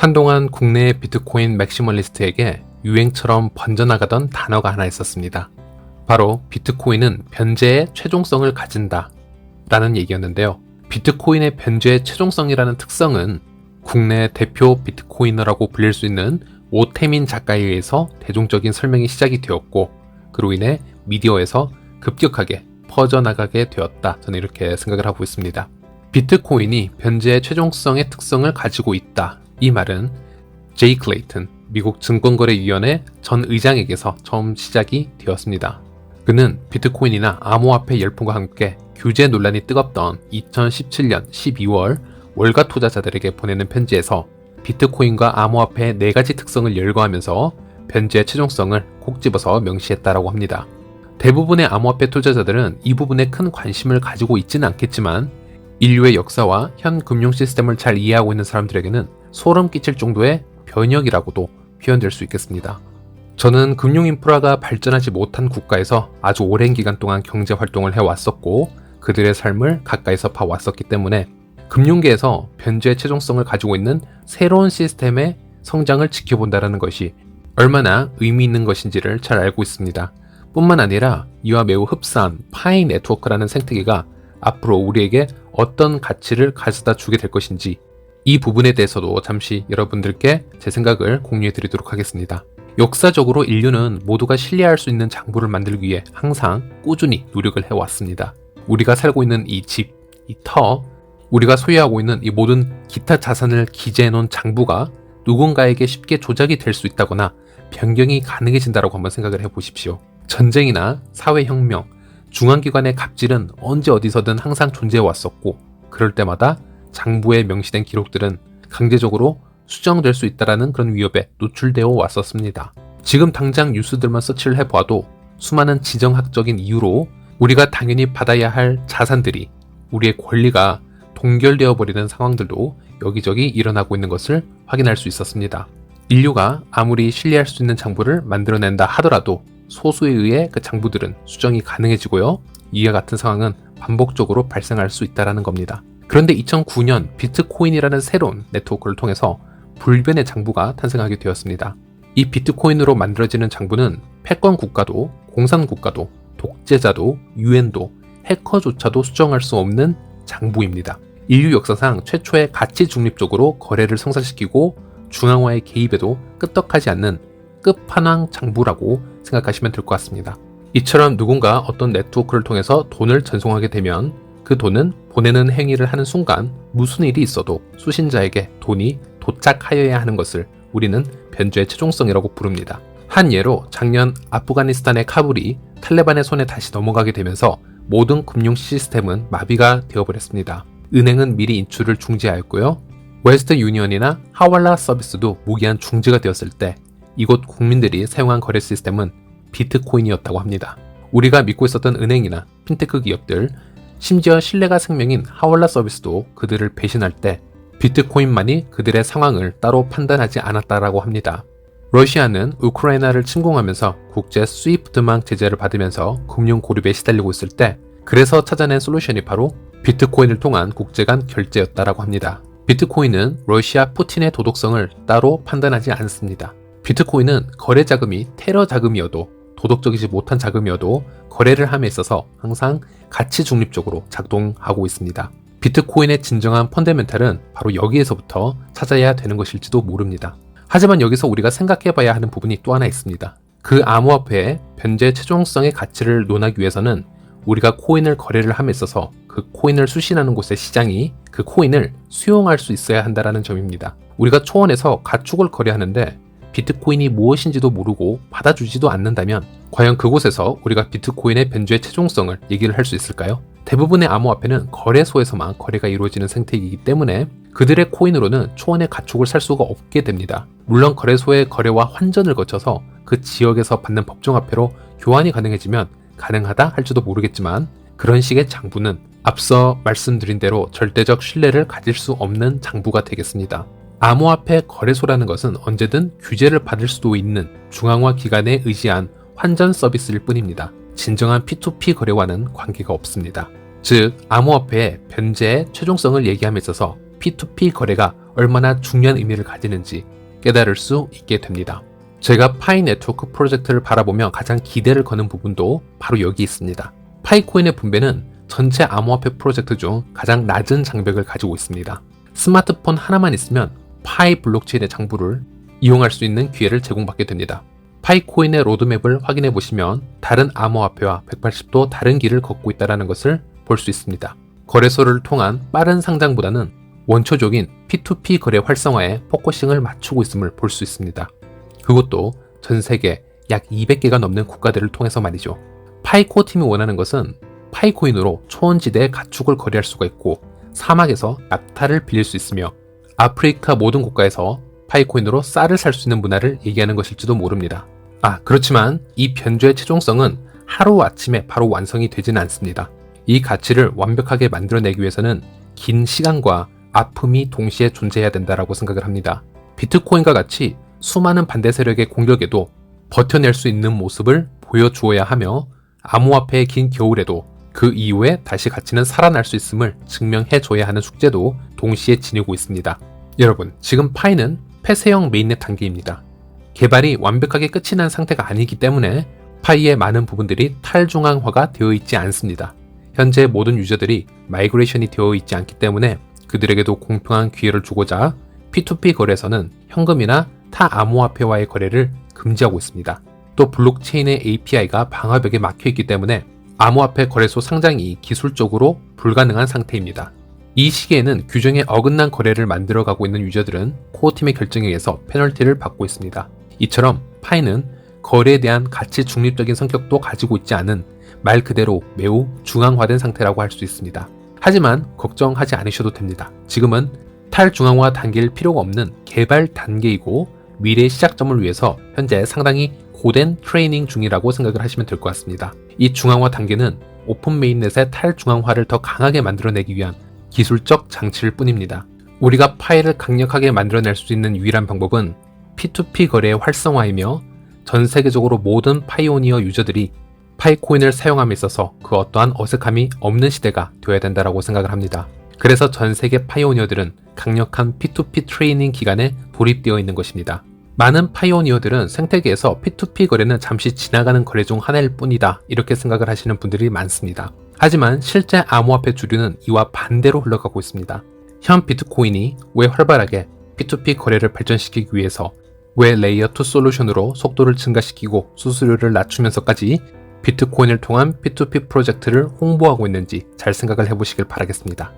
한동안 국내의 비트코인 맥시멀리스트에게 유행처럼 번져나가던 단어가 하나 있었습니다. 바로 비트코인은 변제의 최종성을 가진다 라는 얘기였는데요. 비트코인의 변제의 최종성이라는 특성은 국내 대표 비트코이너라고 불릴 수 있는 오태민 작가에 의해서 대중적인 설명이 시작이 되었고 그로 인해 미디어에서 급격하게 퍼져나가게 되었다. 저는 이렇게 생각을 하고 있습니다. 비트코인이 변제의 최종성의 특성을 가지고 있다. 이 말은 제이 클레이튼 미국 증권거래위원회 전 의장에게서 처음 시작이 되었습니다. 그는 비트코인이나 암호화폐 열풍과 함께 규제 논란이 뜨겁던 2017년 12월 월가 투자자들에게 보내는 편지에서 비트코인과 암호화폐의 네 가지 특성을 열거하면서 변제의 최종성을 콕 집어서 명시했다라고 합니다. 대부분의 암호화폐 투자자들은 이 부분에 큰 관심을 가지고 있지는 않겠지만 인류의 역사와 현 금융 시스템을 잘 이해하고 있는 사람들에게는 소름 끼칠 정도의 변혁이라고도 표현될 수 있겠습니다. 저는 금융 인프라가 발전하지 못한 국가에서 아주 오랜 기간 동안 경제 활동을 해왔었고 그들의 삶을 가까이서 봐왔었기 때문에 금융계에서 변제의 최종성을 가지고 있는 새로운 시스템의 성장을 지켜본다는 것이 얼마나 의미 있는 것인지를 잘 알고 있습니다. 뿐만 아니라 이와 매우 흡사한 파이 네트워크라는 생태계가 앞으로 우리에게 어떤 가치를 가져다 주게 될 것인지 이 부분에 대해서도 잠시 여러분들께 제 생각을 공유해 드리도록 하겠습니다. 역사적으로 인류는 모두가 신뢰할 수 있는 장부를 만들기 위해 항상 꾸준히 노력을 해왔습니다. 우리가 살고 있는 이 집, 이 터, 우리가 소유하고 있는 이 모든 기타 자산을 기재해 놓은 장부가 누군가에게 쉽게 조작이 될 수 있다거나 변경이 가능해진다고 한번 생각을 해 보십시오. 전쟁이나 사회혁명, 중앙기관의 갑질은 언제 어디서든 항상 존재해 왔었고, 그럴 때마다 장부에 명시된 기록들은 강제적으로 수정될 수 있다라는 그런 위협에 노출되어 왔었습니다. 지금 당장 뉴스들만 서치를 해보아도 수많은 지정학적인 이유로 우리가 당연히 받아야 할 자산들이 우리의 권리가 동결되어 버리는 상황들도 여기저기 일어나고 있는 것을 확인할 수 있었습니다. 인류가 아무리 신뢰할 수 있는 장부를 만들어낸다 하더라도 소수에 의해 그 장부들은 수정이 가능해지고요. 이와 같은 상황은 반복적으로 발생할 수 있다는 겁니다. 그런데 2009년 비트코인이라는 새로운 네트워크를 통해서 불변의 장부가 탄생하게 되었습니다. 이 비트코인으로 만들어지는 장부는 패권 국가도 공산 국가도 독재자도 유엔도 해커조차도 수정할 수 없는 장부입니다. 인류 역사상 최초의 가치 중립적으로 거래를 성사시키고 중앙화의 개입에도 끄떡하지 않는 끝판왕 장부라고 생각하시면 될 것 같습니다. 이처럼 누군가 어떤 네트워크를 통해서 돈을 전송하게 되면 그 돈은 보내는 행위를 하는 순간 무슨 일이 있어도 수신자에게 돈이 도착하여야 하는 것을 우리는 변조의 최종성이라고 부릅니다. 한 예로 작년 아프가니스탄의 카불이 탈레반의 손에 다시 넘어가게 되면서 모든 금융 시스템은 마비가 되어버렸습니다. 은행은 미리 인출을 중지하였고요. 웨스트 유니언이나 하왈라 서비스도 무기한 중지가 되었을 때 이곳 국민들이 사용한 거래 시스템은 비트코인이었다고 합니다. 우리가 믿고 있었던 은행이나 핀테크 기업들, 심지어 신뢰가 생명인 하월라 서비스도 그들을 배신할 때 비트코인만이 그들의 상황을 따로 판단하지 않았다라고 합니다. 러시아는 우크라이나를 침공하면서 국제 스위프트망 제재를 받으면서 금융 고립에 시달리고 있을 때 그래서 찾아낸 솔루션이 바로 비트코인을 통한 국제 간 결제였다라고 합니다. 비트코인은 러시아 푸틴의 도덕성을 따로 판단하지 않습니다. 비트코인은 거래 자금이 테러 자금이어도 도덕적이지 못한 자금이어도 거래를 함에 있어서 항상 가치 중립적으로 작동하고 있습니다. 비트코인의 진정한 펀더멘탈은 바로 여기에서부터 찾아야 되는 것일지도 모릅니다. 하지만 여기서 우리가 생각해 봐야 하는 부분이 또 하나 있습니다. 그 암호화폐의 변제 최종성의 가치를 논하기 위해서는 우리가 코인을 거래를 함에 있어서 그 코인을 수신하는 곳의 시장이 그 코인을 수용할 수 있어야 한다는 점입니다. 우리가 초원에서 가축을 거래하는데 비트코인이 무엇인지도 모르고 받아주지도 않는다면 과연 그곳에서 우리가 비트코인의 변주의 최종성을 얘기를 할 수 있을까요? 대부분의 암호화폐는 거래소에서만 거래가 이루어지는 생태이기 때문에 그들의 코인으로는 초원의 가축을 살 수가 없게 됩니다. 물론 거래소의 거래와 환전을 거쳐서 그 지역에서 받는 법정화폐로 교환이 가능해지면 가능하다 할지도 모르겠지만 그런 식의 장부는 앞서 말씀드린 대로 절대적 신뢰를 가질 수 없는 장부가 되겠습니다. 암호화폐 거래소라는 것은 언제든 규제를 받을 수도 있는 중앙화 기관에 의지한 환전 서비스일 뿐입니다. 진정한 P2P 거래와는 관계가 없습니다. 즉, 암호화폐의 변제의 최종성을 얘기함에 있어서 P2P 거래가 얼마나 중요한 의미를 가지는지 깨달을 수 있게 됩니다. 제가 파이 네트워크 프로젝트를 바라보며 가장 기대를 거는 부분도 바로 여기 있습니다. 파이코인의 분배는 전체 암호화폐 프로젝트 중 가장 낮은 장벽을 가지고 있습니다. 스마트폰 하나만 있으면 파이 블록체인의 장부를 이용할 수 있는 기회를 제공받게 됩니다. 파이코인의 로드맵을 확인해 보시면 다른 암호화폐와 180도 다른 길을 걷고 있다는 것을 볼 수 있습니다. 거래소를 통한 빠른 상장보다는 원초적인 P2P 거래 활성화에 포커싱을 맞추고 있음을 볼 수 있습니다. 그것도 전 세계 약 200개가 넘는 국가들을 통해서 말이죠. 파이코 팀이 원하는 것은 파이코인으로 초원지대의 가축을 거래할 수가 있고 사막에서 낙타를 빌릴 수 있으며 아프리카 모든 국가에서 파이코인으로 쌀을 살 수 있는 문화를 얘기하는 것일지도 모릅니다. 아, 그렇지만 이 변조의 최종성은 하루아침에 바로 완성이 되지는 않습니다. 이 가치를 완벽하게 만들어내기 위해서는 긴 시간과 아픔이 동시에 존재해야 된다라고 생각을 합니다. 비트코인과 같이 수많은 반대 세력의 공격에도 버텨낼 수 있는 모습을 보여주어야 하며 암호화폐의 긴 겨울에도 그 이후에 다시 가치는 살아날 수 있음을 증명해 줘야 하는 숙제도 동시에 지니고 있습니다. 여러분, 지금 파이는 폐쇄형 메인넷 단계입니다. 개발이 완벽하게 끝이 난 상태가 아니기 때문에 파이의 많은 부분들이 탈중앙화가 되어 있지 않습니다. 현재 모든 유저들이 마이그레이션이 되어 있지 않기 때문에 그들에게도 공평한 기회를 주고자 P2P 거래에서는 현금이나 타 암호화폐와의 거래를 금지하고 있습니다. 또 블록체인의 API가 방화벽에 막혀 있기 때문에 암호화폐 거래소 상장이 기술적으로 불가능한 상태입니다. 이 시기에는 규정에 어긋난 거래를 만들어가고 있는 유저들은 코어팀의 결정에 의해서 페널티를 받고 있습니다. 이처럼 파이는 거래에 대한 가치 중립적인 성격도 가지고 있지 않은 말 그대로 매우 중앙화된 상태라고 할 수 있습니다. 하지만 걱정하지 않으셔도 됩니다. 지금은 탈중앙화 단계일 필요가 없는 개발 단계이고 미래의 시작점을 위해서 현재 상당히 고된 트레이닝 중이라고 생각을 하시면 될 것 같습니다. 이 중앙화 단계는 오픈 메인넷의 탈중앙화를 더 강하게 만들어내기 위한 기술적 장치일 뿐입니다. 우리가 파일을 강력하게 만들어낼 수 있는 유일한 방법은 P2P 거래의 활성화이며 전 세계적으로 모든 파이오니어 유저들이 파이코인을 사용함에 있어서 그 어떠한 어색함이 없는 시대가 되어야 된다고 생각을 합니다. 그래서 전 세계 파이오니어들은 강력한 P2P 트레이닝 기간에 돌입되어 있는 것입니다. 많은 파이오니어들은 생태계에서 P2P 거래는 잠시 지나가는 거래 중 하나일 뿐이다 이렇게 생각을 하시는 분들이 많습니다. 하지만 실제 암호화폐 주류는 이와 반대로 흘러가고 있습니다. 현 비트코인이 왜 활발하게 P2P 거래를 발전시키기 위해서 왜 레이어 2 솔루션으로 속도를 증가시키고 수수료를 낮추면서까지 비트코인을 통한 P2P 프로젝트를 홍보하고 있는지 잘 생각을 해보시길 바라겠습니다.